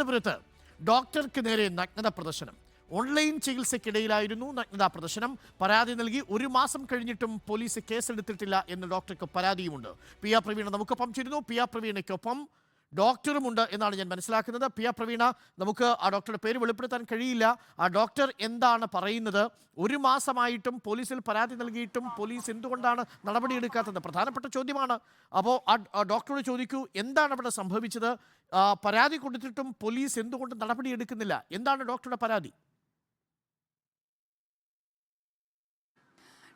തിരുവനന്തപുരത്ത് ഡോക്ടർക്ക് നേരെ നഗ്നത പ്രദർശനം. ഓൺലൈൻ ചികിത്സയ്ക്കിടയിലായിരുന്നു നഗ്നതാ പ്രദർശനം. പരാതി നൽകി ഒരു മാസം കഴിഞ്ഞിട്ടും പോലീസ് കേസെടുത്തിട്ടില്ല എന്ന് ഡോക്ടർക്ക് പരാതിയുമുണ്ട്. പി ആർ പ്രവീണ നമുക്കൊപ്പം ചേരുന്നു. പി ആർ പ്രവീണയ്ക്കൊപ്പം ഡോക്ടറുമുണ്ട് എന്നാണ് ഞാൻ മനസ്സിലാക്കുന്നത്. പി ആർ പ്രവീണ നമുക്ക് ആ ഡോക്ടറുടെ പേര് വെളിപ്പെടുത്താൻ കഴിയില്ല. ആ ഡോക്ടർ എന്താണ് പറയുന്നത്? ഒരു മാസമായിട്ടും പോലീസിൽ പരാതി നൽകിയിട്ടും പോലീസ് എന്തുകൊണ്ടാണ് നടപടിയെടുക്കാത്തത്? പ്രധാനപ്പെട്ട ചോദ്യമാണ്. അപ്പോൾ ആ ആ ഡോക്ടറോട് ചോദിക്കൂ എന്താണ് അവിടെ സംഭവിച്ചത്? പരാതി കൊടുത്തിട്ടും പോലീസ് എന്തുകൊണ്ട് നടപടിയെടുക്കുന്നില്ല? എന്താണ് ഡോക്ടറുടെ പരാതി?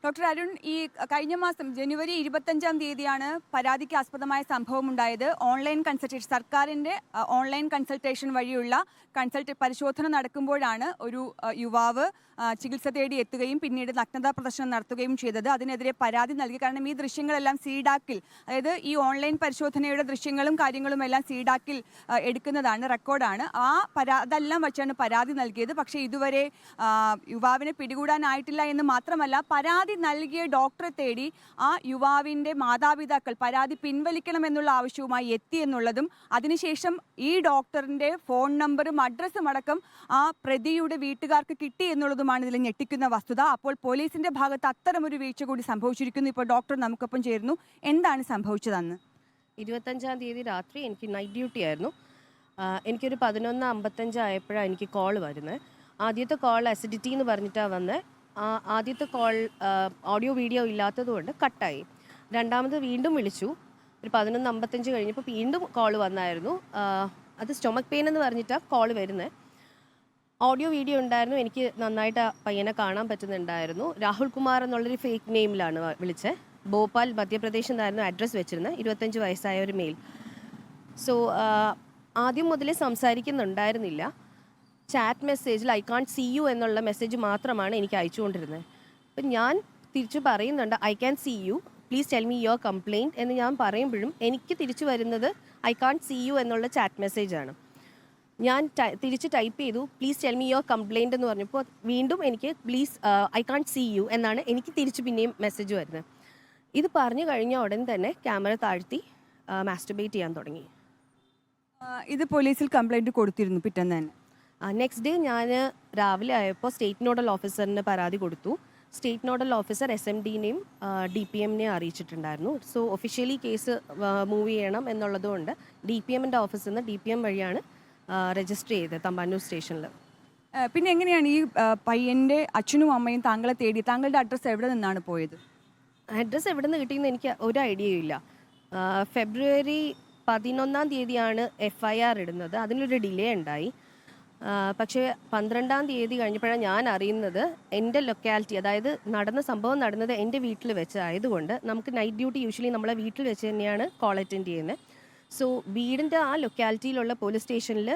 ഡോക്ടർ അരുൺ ഈ കഴിഞ്ഞ മാസം ജനുവരി ഇരുപത്തഞ്ചാം തീയതിയാണ് പരാതിക്ക് ആസ്പദമായ സംഭവം ഉണ്ടായത്. ഓൺലൈൻ കൺസൾട്ടേഷൻ സർക്കാരിന്റെ ഓൺലൈൻ കൺസൾട്ടേഷൻ വഴിയുള്ള കൺസൾട്ട് പരിശോധന നടക്കുമ്പോഴാണ് ഒരു യുവാവ് ചികിത്സ തേടി എത്തുകയും പിന്നീട് നഗ്നതാ പ്രദർശനം നടത്തുകയും ചെയ്തത്. അതിനെതിരെ പരാതി നൽകി. കാരണം ഈ ദൃശ്യങ്ങളെല്ലാം സീഡാക്കിൽ അതായത് ഈ ഓൺലൈൻ പരിശോധനയുടെ ദൃശ്യങ്ങളും കാര്യങ്ങളും എല്ലാം സീഡാക്കിൽ എടുക്കുന്നതാണ് റെക്കോർഡാണ്. ആ പരാ അതെല്ലാം വച്ചാണ് പരാതി നൽകിയത്. പക്ഷേ ഇതുവരെ യുവാവിനെ പിടികൂടാനായിട്ടില്ല എന്ന് മാത്രമല്ല പരാതി നൽകിയ ഡോക്ടറെ തേടി ആ യുവാവിന്റെ മാതാപിതാക്കൾ പരാതി പിൻവലിക്കണമെന്നുള്ള ആവശ്യവുമായി എത്തി എന്നുള്ളതും അതിനുശേഷം ഈ ഡോക്ടറിന്റെ ഫോൺ നമ്പറും അഡ്രസ്സും അടക്കം ആ പ്രതിയുടെ വീട്ടുകാർക്ക് കിട്ടി എന്നുള്ളതുമാണ് ഇതിൽ ഞെട്ടിക്കുന്ന വസ്തുത. അപ്പോൾ പോലീസിന്റെ ഭാഗത്ത് അത്തരമൊരു വീഴ്ച കൂടി സംഭവിച്ചിരിക്കുന്നു. ഇപ്പോൾ ഡോക്ടർ നമുക്കൊപ്പം ചേരുന്നു. എന്താണ് സംഭവിച്ചതെന്ന്? ഇരുപത്തഞ്ചാം തീയതി രാത്രി എനിക്ക് നൈറ്റ് ഡ്യൂട്ടി ആയിരുന്നു. എനിക്കൊരു പതിനൊന്ന് അമ്പത്തഞ്ച് ആയപ്പോഴാണ് എനിക്ക് കോൾ വരുന്നത്. ആദ്യത്തെ കോൾ അസിഡിറ്റി എന്ന് പറഞ്ഞിട്ടാണ് വന്നത്. ആദ്യത്തെ കോൾ ഓഡിയോ വീഡിയോ ഇല്ലാത്തതുകൊണ്ട് കട്ടായി. രണ്ടാമത് വീണ്ടും വിളിച്ചു. ഒരു പതിനൊന്ന് അമ്പത്തഞ്ച് കഴിഞ്ഞപ്പോൾ വീണ്ടും കോൾ വന്നായിരുന്നു. അത് സ്റ്റൊമക് പെയിൻ എന്ന് പറഞ്ഞിട്ടാണ് കോൾ വരുന്നത് ഓഡിയോ വീഡിയോ ഉണ്ടായിരുന്നു. എനിക്ക് നന്നായിട്ട് പയ്യനെ കാണാൻ പറ്റുന്നുണ്ടായിരുന്നു. രാഹുൽ കുമാർ എന്നുള്ളൊരു ഫേക്ക് നെയിമിലാണ് വിളിച്ചത് ഭോപ്പാൽ മധ്യപ്രദേശ് എന്നായിരുന്നു അഡ്രസ്സ് വെച്ചിരുന്നത് ഇരുപത്തഞ്ച് വയസ്സായ ഒരു മെയിൽ സോ ആദ്യം മുതലേ സംസാരിക്കുന്നുണ്ടായിരുന്നില്ല. ചാറ്റ് മെസ്സേജിൽ ഐ കാൺ സി യു എന്നുള്ള മെസ്സേജ് മാത്രമാണ് എനിക്ക് അയച്ചുകൊണ്ടിരുന്നത്. അപ്പം ഞാൻ തിരിച്ചു പറയുന്നുണ്ട് I can see you please tell me your complaint എന്ന് ഞാൻ പറയുമ്പോഴും എനിക്ക് തിരിച്ചു വരുന്നത് ഐ കാൺ സി യു എന്നുള്ള ചാറ്റ് മെസ്സേജാണ്. ഞാൻ തിരിച്ച് ടൈപ്പ് ചെയ്തു please tell me your complaint എന്ന് പറഞ്ഞപ്പോൾ വീണ്ടും എനിക്ക് please I can see you എന്നാണ് എനിക്ക് തിരിച്ച് പിന്നെയും മെസ്സേജ് വരുന്നത്. ഇത് പറഞ്ഞു കഴിഞ്ഞ ഉടൻ തന്നെ ക്യാമറ താഴ്ത്തി മാസ്റ്റർബേറ്റ് ചെയ്യാൻ തുടങ്ങി. ഇത് പോലീസിൽ കംപ്ലൈന്റ് കൊടുത്തിരുന്നു പിറ്റേന്ന് തന്നെ. നെക്സ്റ്റ് ഡേ ഞാൻ രാവിലെ ആയപ്പോൾ സ്റ്റേറ്റ് നോഡൽ ഓഫീസറിന് പരാതി കൊടുത്തു. State nodal officer S M ഡിനെയും D P എമ്മിനെയും അറിയിച്ചിട്ടുണ്ടായിരുന്നു. സോ ഒഫീഷ്യലി കേസ് മൂവ് ചെയ്യണം എന്നുള്ളതുകൊണ്ട് ഡി പി എമ്മിന്റെ ഓഫീസിൽ നിന്ന് ഡി പി എം വഴിയാണ് രജിസ്റ്റർ ചെയ്തത് തമ്പാനൂർ സ്റ്റേഷനിൽ പിന്നെ എങ്ങനെയാണ് ഈ പയ്യന്റെ അച്ഛനും അമ്മയും താങ്കളെ തേടി താങ്കളുടെ അഡ്രസ്സ് എവിടെ നിന്നാണ് പോയത്? അഡ്രസ്സ് എവിടെ നിന്ന് കിട്ടിയെന്ന് എനിക്ക് ഒരു ഐഡിയയും ഇല്ല. ഫെബ്രുവരി പതിനൊന്നാം തീയതിയാണ് എഫ് ഐ ആർ ഇടുന്നത്. അതിനൊരു ഡിലേ ഉണ്ടായി. പക്ഷേ പന്ത്രണ്ടാം തീയതി കഴിഞ്ഞപ്പോഴാണ് ഞാൻ അറിയുന്നത് എന്റെ ലൊക്കാലിറ്റി അതായത് നടന്ന സംഭവം നടന്നത് എന്റെ വീട്ടിൽ വെച്ച് ആയതുകൊണ്ട് നമുക്ക് നൈറ്റ് ഡ്യൂട്ടി യൂഷ്വലി നമ്മളെ വീട്ടിൽ വെച്ച് തന്നെയാണ് കോൾ അറ്റൻഡ് ചെയ്യുന്നത്. സോ വീടിന്റെ ആ ലൊക്കാലിറ്റിയിലുള്ള പോലീസ് സ്റ്റേഷനിൽ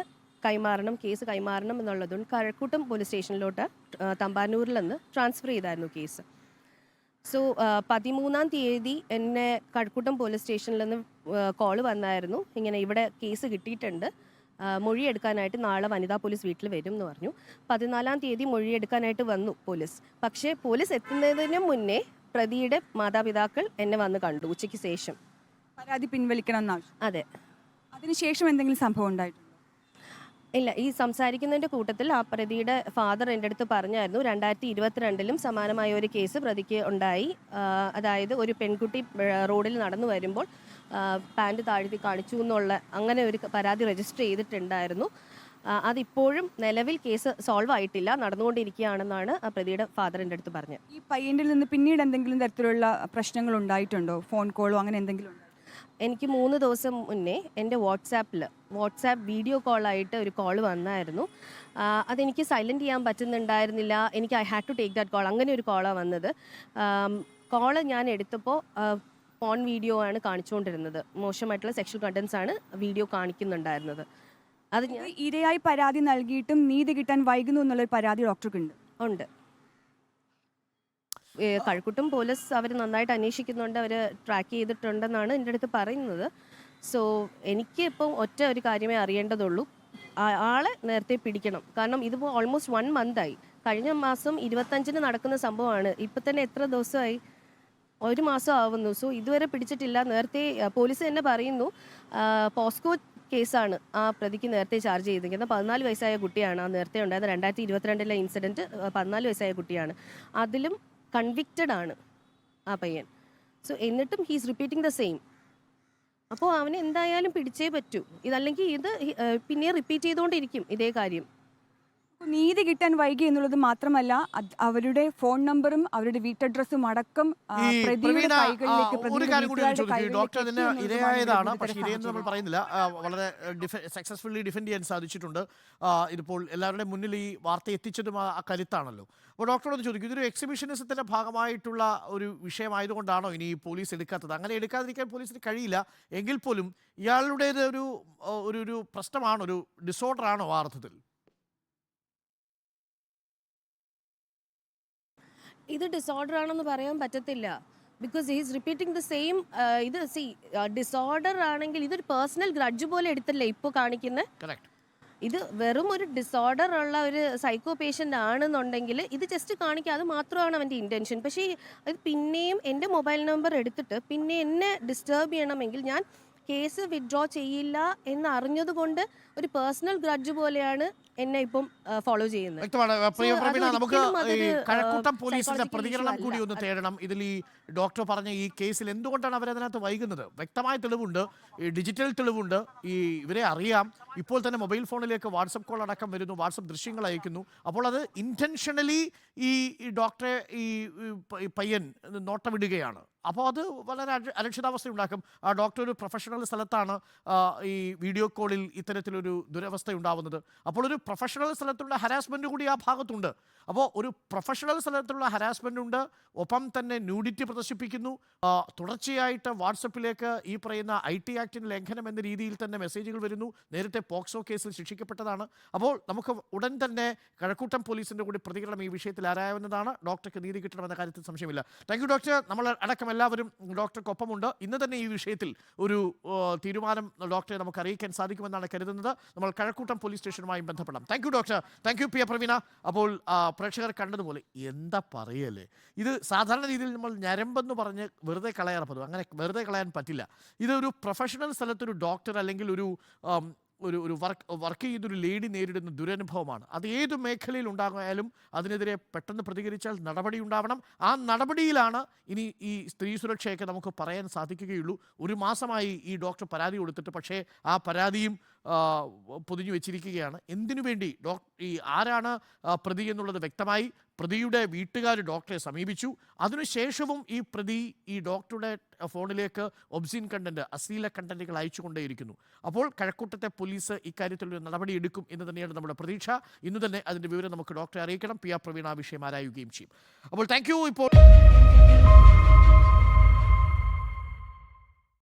കൈമാറണം കേസ് കൈമാറണം എന്നുള്ളതുകൊണ്ട് കഴക്കൂട്ടം പോലീസ് സ്റ്റേഷനിലോട്ട് തമ്പാനൂരിൽ നിന്ന് ട്രാൻസ്ഫർ ചെയ്തായിരുന്നു കേസ് സോ പതിമൂന്നാം തീയതി എന്നെ കഴക്കൂട്ടം പോലീസ് സ്റ്റേഷനിൽ നിന്ന് കോൾ വന്നായിരുന്നു. ഇങ്ങനെ ഇവിടെ കേസ് കിട്ടിയിട്ടുണ്ട്. മൊഴിയെടുക്കാനായിട്ട് നാളെ വനിതാ പോലീസ് വീട്ടിൽ വരും എന്ന് പറഞ്ഞു. പതിനാലാം തീയതി മൊഴിയെടുക്കാനായിട്ട് വന്നു പോലീസ്. പക്ഷേ പോലീസ് എത്തുന്നതിന് മുന്നേ പ്രതിയുടെ മാതാപിതാക്കൾ എന്നെ വന്ന് കണ്ടു ഉച്ചയ്ക്ക് ശേഷം. പരാതി പിൻവലിക്കണം എന്നാവശ്യം അതെ. അതിനുശേഷം എന്തെങ്കിലും സംഭവം ഉണ്ടായിട്ടുണ്ടോ? ഇല്ല ഈ സംസാരിക്കുന്നതിന്റെ കൂട്ടത്തിൽ ആ പ്രതിയുടെ ഫാദർ എന്റെ അടുത്ത് പറഞ്ഞായിരുന്നു രണ്ടായിരത്തി ഇരുപത്തിരണ്ടിലും സമാനമായ ഒരു കേസ് പ്രതിക്ക് ഉണ്ടായി. അതായത് ഒരു പെൺകുട്ടി റോഡിൽ നടന്നു വരുമ്പോൾ പാന്റ് താഴ്ത്തി കാണിച്ചു എന്നുള്ള അങ്ങനെ ഒരു പരാതി രജിസ്റ്റർ ചെയ്തിട്ടുണ്ടായിരുന്നു. അതിപ്പോഴും നിലവിൽ കേസ് സോൾവ് ആയിട്ടില്ല നടന്നുകൊണ്ടിരിക്കുകയാണെന്നാണ് ആ പ്രതിയുടെ ഫാദർ എന്റെ അടുത്ത് പറഞ്ഞത്. ഈ പയ്യന്റിൽ നിന്ന് പിന്നീട് എന്തെങ്കിലും തരത്തിലുള്ള പ്രശ്നങ്ങൾ ഉണ്ടായിട്ടുണ്ടോ? ഫോൺ കോളോ അങ്ങനെ എന്തെങ്കിലും എനിക്ക് മൂന്ന് ദിവസം മുന്നേ എന്റെ വാട്സാപ്പിൽ വാട്സാപ്പ് വീഡിയോ കോളായിട്ട് ഒരു കോൾ വന്നായിരുന്നു. അതെനിക്ക് സൈലന്റ് ചെയ്യാൻ പറ്റുന്നുണ്ടായിരുന്നില്ല. എനിക്ക് I had to take that call അങ്ങനെ ഒരു കോളാണ് വന്നത്. കോൾ ഞാൻ എടുത്തപ്പോൾ ഫോൺ വീഡിയോ ആണ് കാണിച്ചുകൊണ്ടിരുന്നത് മോശമായിട്ടുള്ള സെക്ഷൽ കണ്ടൻസ് ആണ് വീഡിയോ കാണിക്കുന്നുണ്ടായിരുന്നത്. അത് ഇരയായി പരാതി നൽകിയിട്ടും നീതി കിട്ടാൻ വൈകുന്നു എന്നുള്ളൊരു പരാതി ഡോക്ടർക്ക് ഉണ്ട്. ഏ, കഴക്കൂട്ടം പോലീസ് അവർ നന്നായിട്ട് അന്വേഷിക്കുന്നുണ്ട് അവർ ട്രാക്ക് ചെയ്തിട്ടുണ്ടെന്നാണ് എന്റെ അടുത്ത് പറയുന്നത്. സോ എനിക്ക് ഇപ്പം ഒറ്റ ഒരു കാര്യമേ അറിയേണ്ടതുള്ളൂ. ആളെ നേരത്തെ പിടിക്കണം. കാരണം ഇതിപ്പോൾ ഓൾമോസ്റ്റ് വൺ മന്തായി കഴിഞ്ഞ മാസം ഇരുപത്തഞ്ചിന് നടക്കുന്ന സംഭവമാണ്. ഇപ്പം തന്നെ എത്ര ദിവസമായി? ഒരു മാസം ആവുന്നു. സോ ഇതുവരെ പിടിച്ചിട്ടില്ല. നേരത്തെ പോലീസ് തന്നെ പറയുന്നു പോസ്കോ കേസാണ് ആ പ്രതിക്ക് നേരത്തെ ചാർജ് ചെയ്തിരിക്കുന്നത്. പതിനാല് വയസ്സായ കുട്ടിയാണ്. ആ നേരത്തെ ഉണ്ടായത് രണ്ടായിരത്തി ഇരുപത്തിരണ്ടിലെ ഇൻസിഡന്റ് പതിനാല് വയസ്സായ കുട്ടിയാണ്. അതിലും കൺവിക്റ്റഡ് ആണ് ആ പയ്യൻ. സോ എന്നിട്ടും ഹീസ് റിപ്പീറ്റിംഗ് ദ സെയിം അപ്പോൾ അവന് എന്തായാലും പിടിച്ചേ പറ്റൂ. ഇതല്ലെങ്കിൽ ഇത് പിന്നെ റിപ്പീറ്റ് ചെയ്തുകൊണ്ടിരിക്കും ഇതേ കാര്യം. നീതി കിട്ടാൻ വൈകി എന്നുള്ളത് മാത്രമല്ല അവരുടെ ഫോൺ നമ്പറും അവരുടെ വീട്ടഡ്രസ്സും അടക്കം പ്രതിയുടെ കൈകളിലേക്ക് ഡോക്ടർ അതിന് ഇരയായതാണ്. പക്ഷേ ഇരയെന്ന് നമ്മൾ പറയുന്നില്ല. വളരെ സക്സസ്ഫുള്ളി ഡിഫെൻഡ് ചെയ്യാൻ സാധിച്ചിട്ടുണ്ട്. ഇതിപ്പോൾ എല്ലാവരുടെയും മുന്നിൽ ഈ വാർത്ത എത്തിച്ചതും ആ കരുത്താണല്ലോ. അപ്പോൾ ഡോക്ടറോട് ചോദിക്കും. ഇതൊരു എക്സിബിഷനിസത്തിന്റെ ഭാഗമായിട്ടുള്ള ഒരു വിഷയമായതുകൊണ്ടാണോ ഇനി പോലീസ് എടുക്കാത്തത്? അങ്ങനെ എടുക്കാതിരിക്കാൻ പോലീസിന് കഴിയില്ല. എങ്കിൽ പോലും ഇയാളുടേത് ഒരു ഒരു ഒരു പ്രശ്നമാണോ? ഒരു ഡിസോർഡർ ആണോ ആ അർത്ഥത്തിൽ? ഇത് ഡിസോർഡർ ആണെന്ന് പറയാൻ പറ്റത്തില്ല. Because he's repeating the same ഇത് സി ഡിസോർഡർ ആണെങ്കിൽ ഇതൊരു പേഴ്സണൽ ഗ്രഡ്ജ് പോലെ എടുത്തല്ലേ ഇപ്പോൾ കാണിക്കുന്നത് ഇത് വെറും ഒരു ഡിസോർഡർ ഉള്ള ഒരു സൈക്കോ പേഷ്യന്റ് ആണെന്നുണ്ടെങ്കിൽ ഇത് ജസ്റ്റ് കാണിക്കുക അത് മാത്രമാണ് അവന്റെ ഇന്റൻഷൻ പക്ഷേ ഇത് പിന്നെയും എന്റെ മൊബൈൽ നമ്പർ എടുത്തിട്ട് പിന്നെ എന്നെ ഡിസ്റ്റേബ് ചെയ്യണമെങ്കിൽ ഞാൻ കേസ് വിഡ്രോ ചെയ്യില്ല എന്ന് അറിഞ്ഞതുകൊണ്ട് ഒരു പേഴ്സണൽ ഗ്രഡ്ജ് പോലെയാണ് എന്നെ ഇപ്പം ഫോളോ ചെയ്യുന്നത്. വ്യക്തമാണ്. പ്രിയ പ്രവീണ നമുക്ക് ഈ കഴക്കൂട്ടം പോലീസിന്റെ പ്രതികരണം കൂടി ഒന്ന് തേടണം. ഇതിൽ ഈ ഡോക്ടർ പറഞ്ഞ ഈ കേസിൽ എന്തുകൊണ്ടാണ് അവരതിനകത്ത് വൈകുന്നത്? വ്യക്തമായ തെളിവുണ്ട്. ഈ ഡിജിറ്റൽ തെളിവുണ്ട്. ഈ ഇവരെ അറിയാം. ഇപ്പോൾ തന്നെ മൊബൈൽ ഫോണിലേക്ക് വാട്സപ്പ് കോൾ അടക്കം വരുന്നു. വാട്സപ്പ് ദൃശ്യങ്ങൾ അയക്കുന്നു. അപ്പോൾ അത് ഇന്റൻഷണലി ഈ ഡോക്ടറെ ഈ പയ്യൻ നോട്ടമിടുകയാണ്. അപ്പോൾ അത് വളരെ അര- അരക്ഷിതാവസ്ഥ ഉണ്ടാക്കും ആ ഡോക്ടർ ഒരു പ്രൊഫഷണൽ സ്ഥലത്താണ് ഈ വീഡിയോ കോളിൽ ഇത്തരത്തിലൊരു ദുരവസ്ഥ ഉണ്ടാവുന്നത് അപ്പോൾ ഒരു പ്രൊഫഷണൽ സ്ഥലത്തുള്ള ഹരാസ്മെന്റ് കൂടി ആ ഭാഗത്തുണ്ട്. അപ്പോൾ ഒരു പ്രൊഫഷണൽ സ്ഥലത്തുള്ള ഹരാസ്മെന്റ് ഉണ്ട്. ഒപ്പം തന്നെ ന്യൂഡിറ്റി പ്രദർശിപ്പിക്കുന്നു. തുടർച്ചയായിട്ട് വാട്സപ്പിലേക്ക് ഈ പറയുന്ന ഐ ടി ആക്ടിന് ലംഘനം എന്ന രീതിയിൽ തന്നെ മെസ്സേജുകൾ വരുന്നു. നേരത്തെ പോക്സോ കേസിൽ ശിക്ഷിക്കപ്പെട്ടതാണ്. അപ്പോൾ നമുക്ക് ഉടൻ തന്നെ കഴക്കൂട്ടം പോലീസിന്റെ കൂടി പ്രതികരണം ഈ വിഷയത്തിൽ ആരായാവുന്നതാണ്. ഡോക്ടർക്ക് നീതി കിട്ടണമെന്ന കാര്യത്തിൽ സംശയമില്ല. താങ്ക് ഡോക്ടർ നമ്മൾ അടക്കം എല്ലാവരും ഡോക്ടർക്കൊപ്പമുണ്ട്. ഇന്ന് തന്നെ ഈ വിഷയത്തിൽ ഒരു തീരുമാനം ഡോക്ടറെ നമുക്ക് അറിയിക്കാൻ സാധിക്കുമെന്നാണ് കരുതുന്നത്. നമ്മൾ കഴക്കൂട്ടം പോലീസ് സ്റ്റേഷനുമായി ബന്ധപ്പെടാം thank doctor thank you P Praveena അപ്പോൾ പ്രേക്ഷകർ കണ്ടതുപോലെ എന്താ പറയല്ലേ ഇത് സാധാരണ രീതിയിൽ നമ്മൾ ഞരമ്പെന്ന് പറഞ്ഞ് വെറുതെ കളയാറ് അങ്ങനെ വെറുതെ കളയാൻ പറ്റില്ല. ഇതൊരു പ്രൊഫഷണൽ സ്ഥലത്തൊരു ഡോക്ടർ അല്ലെങ്കിൽ ഒരു ഒരു ഒരു വർക്ക് വർക്ക് ചെയ്തൊരു ലേഡി നേരിടുന്ന ദുരനുഭവമാണ്. അത് ഏത് മേഖലയിൽ ഉണ്ടായാലും അതിനെതിരെ പെട്ടെന്ന് പ്രതികരിച്ചാൽ നടപടി ഉണ്ടാവണം. ആ നടപടിയിലാണ് ഇനി ഈ സ്ത്രീ സുരക്ഷയൊക്കെ നമുക്ക് പറയാൻ സാധിക്കുകയുള്ളൂ. ഒരു മാസമായി ഈ ഡോക്ടർ പരാതി കൊടുത്തിട്ട് പക്ഷേ ആ പരാതിയും പൊതിഞ്ഞു വെച്ചിരിക്കുകയാണ്. എന്തിനു വേണ്ടി? ഡോക്ടർ ഈ ആരാണ് പ്രതി എന്നുള്ളത് വ്യക്തമായി പ്രതിയുടെ വീട്ടുകാർ ഡോക്ടറെ സമീപിച്ചു. അതിനുശേഷവും ഈ പ്രതി ഈ ഡോക്ടറുടെ ഫോണിലേക്ക് ഒബ്സിൻ കണ്ടന്റ് അശ്ലീല കണ്ടന്റുകൾ അയച്ചുകൊണ്ടേയിരിക്കുന്നു. അപ്പോൾ കഴക്കൂട്ടത്തെ പോലീസ് ഇക്കാര്യത്തിൽ ഒരു നടപടി എടുക്കും എന്ന് തന്നെയാണ് നമ്മുടെ പ്രതീക്ഷ. ഇന്ന് തന്നെ അതിന്റെ വിവരം നമുക്ക് ഡോക്ടറെ അറിയിക്കണം. പി ആർ പ്രവീണ ആ വിഷയം ആരായുകയും ചെയ്യും. അപ്പോൾ താങ്ക് ഇപ്പോൾ